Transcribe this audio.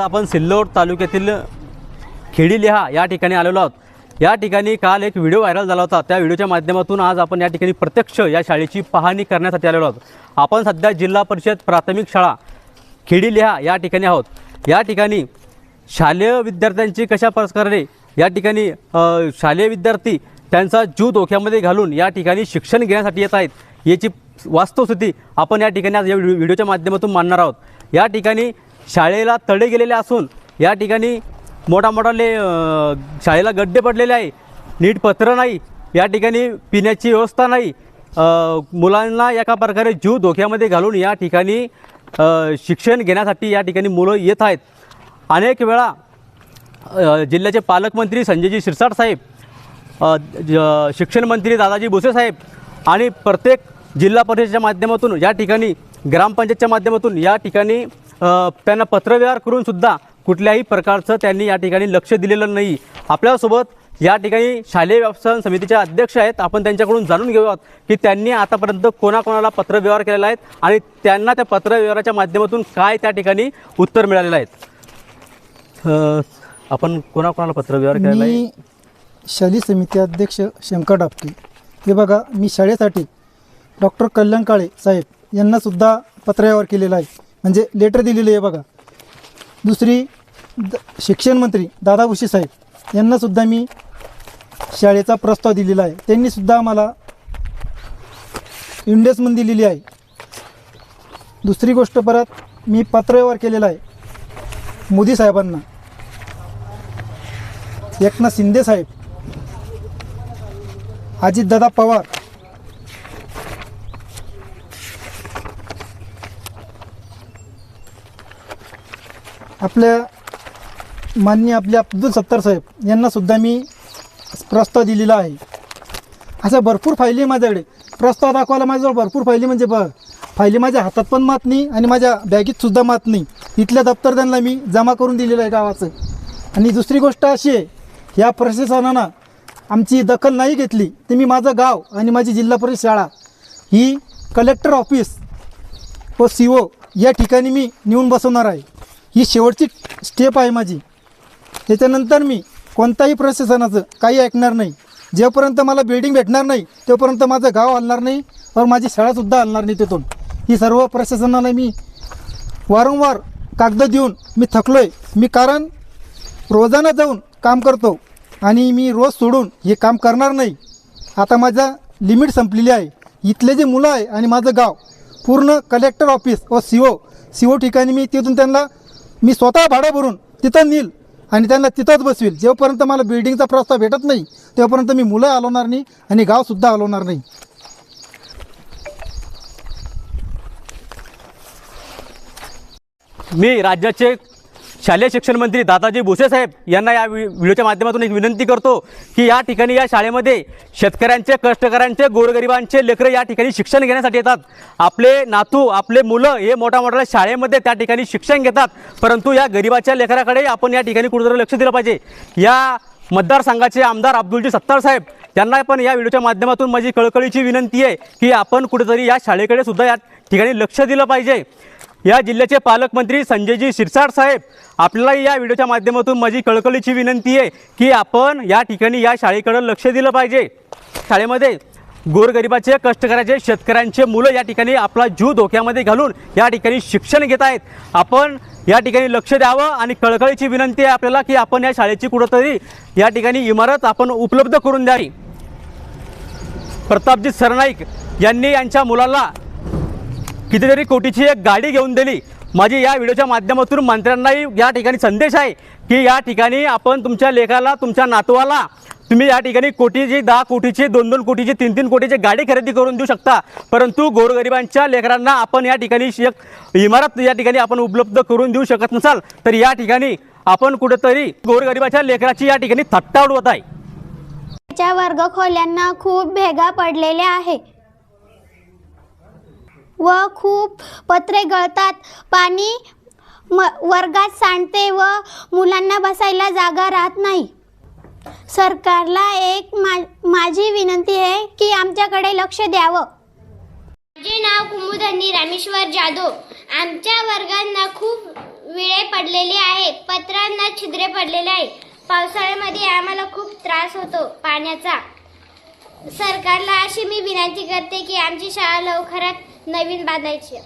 आपण सिल्लोड तालुक्यातील खेडी लिहा या ठिकाणी आलेलो आहोत. या ठिकाणी काल एक व्हिडिओ व्हायरल झाला होता. त्या व्हिडिओच्या माध्यमातून आज आपण या ठिकाणी प्रत्यक्ष या शाळेची पाहणी करण्यासाठी आलेलो आहोत. आपण सध्या जिल्हा परिषद प्राथमिक शाळा खेडी लिहा या ठिकाणी आहोत. या ठिकाणी शालेय विद्यार्थ्यांची कशा प्रकारे या ठिकाणी शालेय विद्यार्थी त्यांचा जीव धोक्यामध्ये घालून या ठिकाणी शिक्षण घेण्यासाठी येत आहेत याची वास्तवस्थिती आपण या ठिकाणी आज या व्हिडिओच्या माध्यमातून मांडणार आहोत. या ठिकाणी शाळेला तडे गेलेले असून या ठिकाणी मोठा मोठाले ले शाळेला गड्डे पडलेले आहे. नीट पत्र नाही. या ठिकाणी पिण्याची व्यवस्था नाही. मुलांना एका प्रकारे जीव धोक्यामध्ये घालून या ठिकाणी शिक्षण घेण्यासाठी या ठिकाणी मुलं येत आहेत. अनेक वेळा जिल्ह्याचे पालकमंत्री संजयजी शिरसाट साहेब शिक्षणमंत्री शिक्षण मंत्री दादाजी भुसे साहेब आणि प्रत्येक जिल्हा परिषदेच्या माध्यमातून या ठिकाणी ग्रामपंचायतच्या माध्यमातून या ठिकाणी त्यांना पत्रव्यवहार करून सुद्धा कुठल्याही प्रकारचं त्यांनी या ठिकाणी लक्ष दिलेलं नाही. आपल्यासोबत या ठिकाणी शालेय व्यवस्थापन समितीचे अध्यक्ष आहेत. आपण त्यांच्याकडून जाणून घेऊयात की त्यांनी आतापर्यंत कोणाकोणाला पत्रव्यवहार केलेला आहेत आणि त्यांना त्या पत्रव्यवहाराच्या माध्यमातून काय त्या ठिकाणी उत्तर मिळालेलं आहेत आपण कोणाकोणाला पत्रव्यवहार केलेला आहे? शाली शालेय समिती अध्यक्ष शंकर डापके. हे बघा मी शाळेसाठी डॉक्टर कल्याण काळे साहेब यांनासुद्धा पत्रव्यवहार केलेला आहे. म्हणजे लेटर दिलेलं आहे बघा. दुसरी द शिक्षण मंत्री दादा भुसे साहेब यांनासुद्धा मी शाळेचा प्रस्ताव दिलेला आहे. त्यांनीसुद्धा मला आम्हाला इंडेसमध्ये दिलेली आहे. दुसरी गोष्ट परत मी पत्रव्यवहार केलेला आहे. मोदी साहेबांना. एकनाथ शिंदे साहेब अजितदादा पवार आपल्या माननीय आपले अब्दुल सत्तार साहेब यांनासुद्धा मी प्रस्ताव दिलेला आहे. अशा भरपूर फायली आहे माझ्याकडे. प्रस्ताव दाखवायला माझ्याजवळ भरपूर फायली म्हणजे ब फायली माझ्या हातात पण मात नाही आणि माझ्या बॅगेतसुद्धा मात नाही. इथल्या दप्तरदानला मी जमा करून दिलेलं आहे गावाचं. आणि दुसरी गोष्ट अशी आहे ह्या प्रशासनानं आमची दखल नाही घेतली तर मी माझं गाव आणि माझी जिल्हा परिषद शाळा ही कलेक्टर ऑफिस व सी ओ या ठिकाणी मी नेऊन बसवणार आहे. ही शेवटची स्टेप आहे माझी. त्याच्यानंतर मी कोणताही प्रशासनाचं काही ऐकणार नाही. जेपर्यंत मला बिल्डिंग भेटणार नाही तोपर्यंत माझं गाव हलणार नाही व माझी शाळासुद्धा हलणार नाही तिथून. ही सर्व प्रशासनाला मी वारंवार कागद देऊन मी थकलो आहे मी कारण रोजानं जाऊन काम करतो आणि मी रोज सोडून हे काम करणार नाही. आता माझा लिमिट संपलेली आहे. इथले जे मुलं आहे आणि माझं गाव पूर्ण कलेक्टर ऑफिस व सी ओ सी ओ ठिकाणी मी तिथून त्यांना मी स्वतः भाडं भरून तिथं नेईल आणि त्यांना तिथंच बसवेल. जेव्हापर्यंत मला बिल्डिंगचा प्रस्ताव भेटत नाही तेव्हापर्यंत मी मुलं हलवणार नाही आणि गावसुद्धा हलवणार नाही. मी राज्याचे शालेय शिक्षण मंत्री दादाजी भुसे साहेब यांना या व्हिडिओच्या माध्यमातून एक विनंती करतो की या ठिकाणी या शाळेमध्ये शेतकऱ्यांचे कष्टकऱ्यांचे गोरगरिबांचे लेकरं या ठिकाणी शिक्षण घेण्यासाठी येतात. आपले नातू आपले मुलं हे मोठ्या मोठ्या शाळेमध्ये त्या ठिकाणी शिक्षण घेतात. परंतु या गरिबाच्या लेकराकडे आपण या ठिकाणी कुठेतरी लक्ष दिलं पाहिजे. या मतदारसंघाचे आमदार अब्दुलजी सत्तार साहेब त्यांना पण या व्हिडिओच्या माध्यमातून माझी कळकळीची विनंती आहे की आपण कुठेतरी या शाळेकडे सुद्धा या ठिकाणी लक्ष दिलं पाहिजे. या जिल्ह्याचे पालकमंत्री संजयजी शिरसाट साहेब आपल्याला या व्हिडिओच्या माध्यमातून माझी कळकळीची विनंती आहे की आपण या ठिकाणी या शाळेकडं लक्ष दिलं पाहिजे. शाळेमध्ये गोरगरिबाचे कष्टकऱ्याचे शेतकऱ्यांचे मुलं या ठिकाणी आपला जीव धोक्यामध्ये घालून या ठिकाणी शिक्षण घेत आहेत. आपण या ठिकाणी लक्ष द्यावं आणि कळकळीची विनंती आहे आपल्याला की आपण या शाळेची कुठंतरी या ठिकाणी इमारत आपण उपलब्ध करून द्यावी. प्रतापजी सरनाईक यांनी यांच्या मुलाला कितीतरी कोटीची एक गाडी घेऊन दिली. माझी या व्हिडिओच्या माध्यमातून मंत्र्यांनाही या ठिकाणी संदेश आहे की या ठिकाणी आपण तुमच्या लेखाला तुमच्या नातवाला तुम्ही या ठिकाणी कोटीची दहा कोटीची दोन दोन कोटीची तीन तीन कोटीची गाडी खरेदी करून देऊ शकता. परंतु गोरगरिबांच्या लेकरांना आपण या ठिकाणी एक इमारत या ठिकाणी आपण उपलब्ध करून देऊ शकत नसाल तर या ठिकाणी आपण कुठेतरी गोरगरिबाच्या लेकराची या ठिकाणी थट्टा उडवत आहे. वर्ग खोल्यांना खूप भेगा पडलेल्या आहे. व खूप पत्रे गळतात. पाणी म वर्गात सांडते व मुलांना बसायला जागा राहत नाही. सरकारला एक मा माझी विनंती आहे की आमच्याकडे लक्ष द्यावं. माझे नाव कुमुदनी रामेश्वर जाधव. आमच्या वर्गांना खूप विळे पडलेले आहे. पत्रांना छिद्रे पडलेले आहे पावसाळ्यामध्ये आम्हाला खूप त्रास होतो पाण्याचा. सरकारला अशी मी विनंती करते की आमची शाळा लवकरात नवीन बांधायची.